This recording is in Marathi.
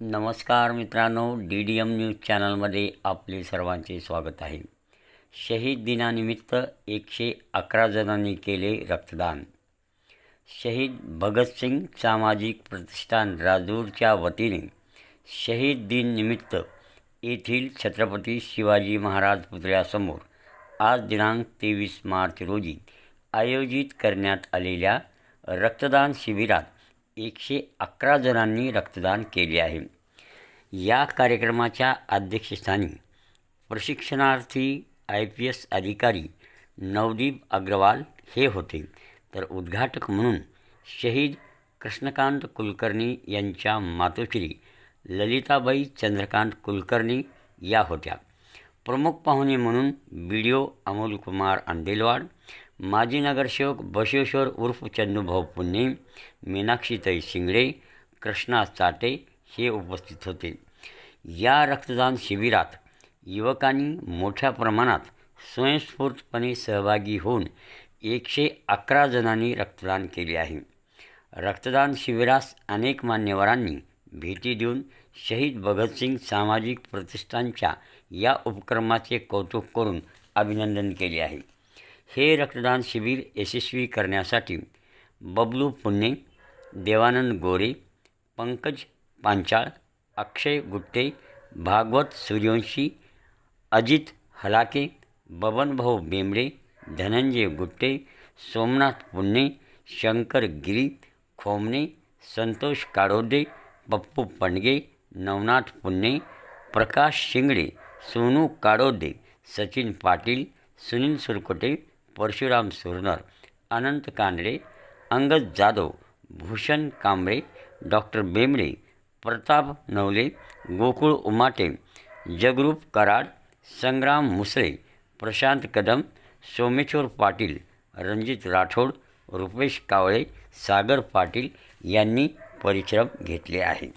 नमस्कार मित्रांनो डी डी एम न्यूज चॅनलमध्ये आपले सर्वांचे स्वागत आहे. शहीद दिनानिमित्त एकशे अकरा जणांनी केले रक्तदान. शहीद भगतसिंग सामाजिक प्रतिष्ठान राजूरच्या वतीने शहीद दिन निमित्त येथील छत्रपती शिवाजी महाराज पुतळ्यासमोर आज दिनांक तेवीस मार्च रोजी आयोजित करण्यात आलेल्या रक्तदान शिबिरात एकशे अकरा जणांनी रक्तदान केले आहे. या कार्यक्रमाच्या अध्यक्षस्थानी प्रशिक्षणार्थी आय पी एस अधिकारी नवदीप अग्रवाल हे होते. तर उद्घाटक म्हणून शहीद कृष्णकांत कुलकर्णी यांच्या मातोश्री ललिताबाई चंद्रकांत कुलकर्णी या होत्या. प्रमुख पाहुणे म्हणून बी डी ओ अमोलकुमार आंदेलवाड माजी नगरसेवक बसवेश्वर उर्फ चंदूभाऊ पुणे मीनाक्षीताई शिंगडे कृष्णा चाटे हे उपस्थित होते. या रक्तदान शिबिरात युवकांनी मोठ्या प्रमाणात स्वयंस्फूर्तपणे सहभागी होऊन एकशे अकरा जणांनी रक्तदान केले आहे. रक्तदान शिबिरास अनेक मान्यवरांनी भेटी देऊन शहीद भगतसिंग सामाजिक प्रतिष्ठानच्या या उपक्रमाचे कौतुक करून अभिनंदन केले आहे. हे रक्तदान शिबिर यशस्वी करण्यासाठी बबलू पुन्ने देवानंद गोरे पंकज पांचाळ अक्षय गुट्टे भागवत सूर्यवंशी अजित हलाके बबनभाऊ बेंबडे धनंजय गुट्टे सोमनाथ पुणे शंकर गिरी खोमणे संतोष काडोदे पप्पू पणगे नवनाथ पुन्ने प्रकाश शिंगडे सोनू काडोदे सचिन पाटील सुनील सुरकोटे परशुराम सुरनर अनंत कानडे अंगद जाधव भूषण कांबळे डॉक्टर बेंबडे प्रताप नवले गोकुळ उमाटे जगरूप कराड संग्राम मुसळे प्रशांत कदम सोमेश्वर पाटील रणजित राठोड रुपेश कावळे सागर पाटील यांनी परिश्रम घेतले आहे